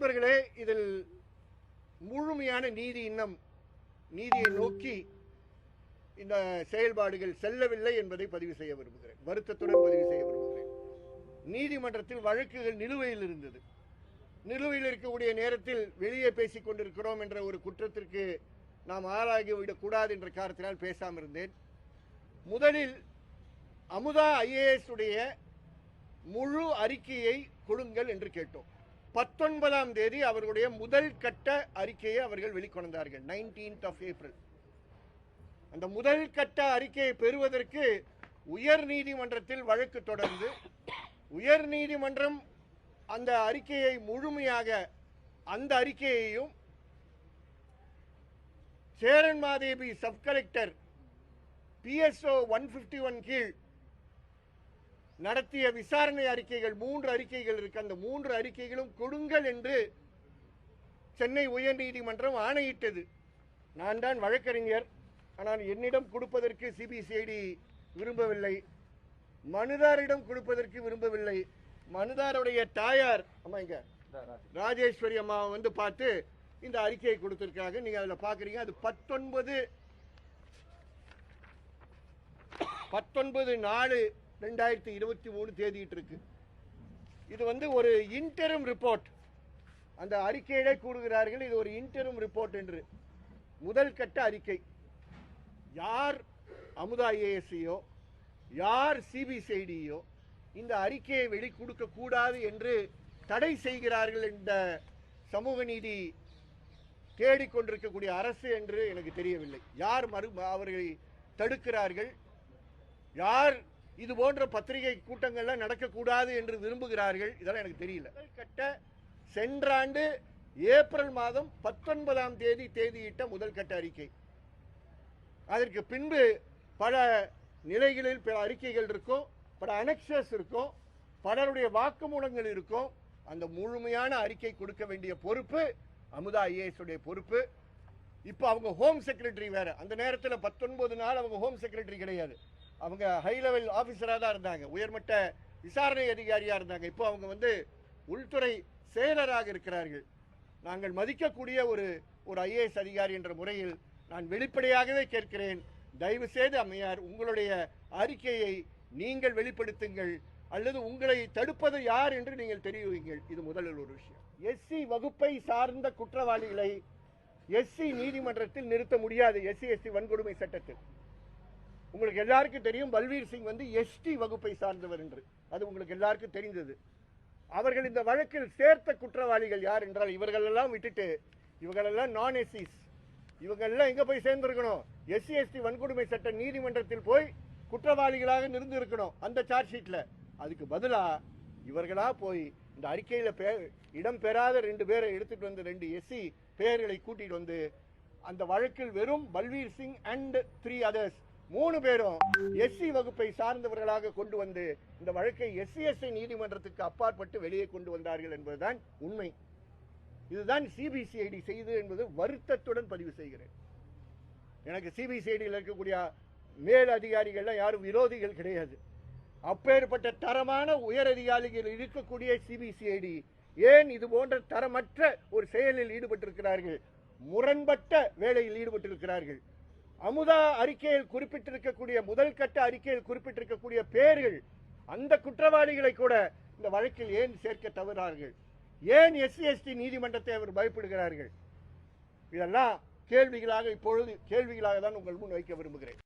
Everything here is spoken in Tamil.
நண்பர்களே இதில் முழுமையான நீதி இன்னும் நீதியை நோக்கி இந்த செயல்பாடுகள் செல்லவில்லை என்பதை பதிவு செய்ய விரும்புகிறேன். வருத்தத்துடன் பதிவு செய்ய விரும்புகிறேன். நீதிமன்றத்தில் வழக்குகள் நிலுவையில் இருந்தது. நிலுவையில் இருக்கக்கூடிய நேரத்தில் வெளியே பேசிக் கொண்டிருக்கிறோம் என்ற ஒரு குற்றத்திற்கு நாம் ஆளாகிவிடக் கூடாது என்ற காரணத்தினால் பேசாமல் இருந்தேன். முதலில் அமுதா ஐஏஎஸ் உடைய முழு அறிக்கையை கொடுங்கள் என்று கேட்டோம். பத்தொன்பதாம் தேதி அவர்களுடைய முதல் கட்ட அறிக்கையை அவர்கள் வெளிக்கொணர்ந்தார்கள். நைன்டீன்த் ஆஃப் ஏப்ரல் அந்த முதல் கட்ட அறிக்கையை பெறுவதற்கு உயர் நீதிமன்றத்தில் வழக்கு தொடர்ந்து உயர் நீதிமன்றம் அந்த அறிக்கையை முழுமையாக அந்த அறிக்கையையும் Cheran Madevi sub collector P S O one fifty one கீழ் நடத்திய விசாரணை அறிக்கைகள் மூன்று அறிக்கைகள் இருக்கு. அந்த மூன்று அறிக்கைகளும் கொடுங்கள் என்று சென்னை உயர்நீதிமன்றம் ஆணையிட்டது. நான் தான் வழக்கறிஞர். ஆனால் என்னிடம் கொடுப்பதற்கு சிபிசிஐடி விரும்பவில்லை. மனுதாரிடம் கொடுப்பதற்கு விரும்பவில்லை. மனுதாருடைய தாயார் அம்மா ராஜேஸ்வரி அம்மாவை வந்து பார்த்து இந்த அறிக்கையை கொடுத்துருக்காங்க நீங்கள் அதில் பார்க்குறீங்க அது பத்தொன்பது பத்தொன்பது நாலு ரெண்டாயிரத்தி இருபத்தி மூணு தேதிட்டு இருக்கு இது வந்து ஒரு இன்டரும் ரிப்போர்ட் அந்த அறிக்கையிலே கூறுகிறார்கள் இது ஒரு இன்டரும் ரிப்போர்ட் என்று. முதல் கட்ட அறிக்கை. யார் அமுதா ஏஎஸ்சியோ யார் சிபிசிஐடியோ இந்த அறிக்கையை வெளி கொடுக்க கூடாது என்று தடை செய்கிறார்கள் இந்த சமூக நீதி தேடிக்கொண்டிருக்கக்கூடிய அரசு என்று எனக்கு தெரியவில்லை. யார் மறு அவர்களை தடுக்கிறார்கள்? யார் இது போன்ற பத்திரிகை கூட்டங்கள்லாம் நடக்கக்கூடாது என்று விரும்புகிறார்கள். இதெல்லாம் எனக்கு தெரியல. கட்ட சென்ற ஆண்டு ஏப்ரல் மாதம் பத்தொன்பதாம் தேதி தேதியிட்ட முதல் கட்ட அறிக்கை. அதற்கு பின்பு பல நிலைகளில் பல அறிக்கைகள் இருக்கும் பல அனெக்சஸ் இருக்கும் பலருடைய வாக்குமூலங்கள் இருக்கும் அந்த முழுமையான அறிக்கை கொடுக்க வேண்டிய பொறுப்பு அமுதா ஐஏஎஸ் உடைய பொறுப்பு. இப்போ அவங்க ஹோம் செக்ரட்டரி வேற. அந்த நேரத்தில் பத்தொன்பது நாள் அவங்க ஹோம் செக்ரட்டரி கிடையாது. அவங்க ஹை லெவல் ஆஃபீஸராக தான் இருந்தாங்க. உயர்மட்ட விசாரணை அதிகாரியாக இருந்தாங்க. இப்போ அவங்க வந்து உள்துறை செயலராக இருக்கிறார்கள். நாங்கள் மதிக்கக்கூடிய ஒரு ஒரு ஐஏஎஸ் அதிகாரி என்ற முறையில் நான் வெளிப்படையாகவே கேட்கிறேன். தயவு செய்து அம்மையார் உங்களுடைய அறிக்கையை நீங்கள் வெளிப்படுத்துங்கள். அல்லது உங்களை தடுப்பது யார் என்று நீங்கள் தெரிவிங்கள் இது முதலில் ஒரு விஷயம். எஸ்சி வகுப்பை சார்ந்த குற்றவாளிகளை எஸ்சி நீதிமன்றத்தில் நிறுத்த முடியாது. எஸ்சி எஸ்சி வன்கொடுமை சட்டத்தில். உங்களுக்கு எல்லாருக்கும் தெரியும் பல்வீர் சிங் வந்து எஸ்டி வகுப்பை சார்ந்தவர் என்று. அது உங்களுக்கு எல்லாருக்கும் தெரிந்தது. அவர்கள் இந்த வழக்கில் சேர்த்த குற்றவாளிகள் யார் என்றால் இவர்களெல்லாம் விட்டுட்டு இவங்களெல்லாம் நான் எஸ்சிஸ் இவங்கெல்லாம் எங்கே போய் சேர்ந்துருக்கணும்? எஸ்சி எஸ்டி வன்கொடுமை சட்ட நீதிமன்றத்தில் போய் குற்றவாளிகளாக நிறுந்து இருக்கணும் அந்த சார்ஜ் ஷீட்டில் அதுக்கு பதிலாக இவர்களாக போய் இந்த அறிக்கையில் பே இடம் பெறாத ரெண்டு பேரை எடுத்துகிட்டு வந்து ரெண்டு எஸ்சி பெயர்களை கூட்டிகிட்டு வந்து அந்த வழக்கில் வெறும் Balvir Singh and three others மூணு பேரும் எஸ்சி வகுப்பை சார்ந்தவர்களாக கொண்டு வந்து இந்த வழக்கை எஸ்சிஎஸ்ஐ நீதிமன்றத்துக்கு அப்பாற்பட்டு வெளியே கொண்டு வந்தார்கள் என்பதுதான் உண்மை. இதுதான் சிபிசிஐடி செய்து என்பது வருத்தத்துடன் பதிவு செய்கிறேன். எனக்கு சிபிசிஐடியில் இருக்கக்கூடிய மேல் அதிகாரிகள்லாம் யாரும் விரோதிகள் கிடையாது. அப்பேற்பட்ட தரமான உயர் அதிகாரிகள் இருக்கக்கூடிய சிபிசிஐடி ஏன் இது போன்ற தரமற்ற ஒரு செயலில் ஈடுபட்டிருக்கிறார்கள்? முரண்பட்ட வேலையில் ஈடுபட்டிருக்கிறார்கள். அமுதா அறிக்கையில் குறிப்பிட்டிருக்கக்கூடிய முதல் கட்ட அறிக்கையில் குறிப்பிட்டிருக்கக்கூடிய பேர்கள் அந்த குற்றவாளிகளை கூட இந்த வழக்கில் ஏன் சேர்க்க தவறார்கள்? ஏன் எஸ்சி எஸ்டி நீதிமன்றத்தை அவர் பயப்படுகிறார்கள்? இதெல்லாம் கேள்விகளாக இப்பொழுது கேள்விகளாக தான் உங்கள் முன் வைக்க விரும்புகிறேன்.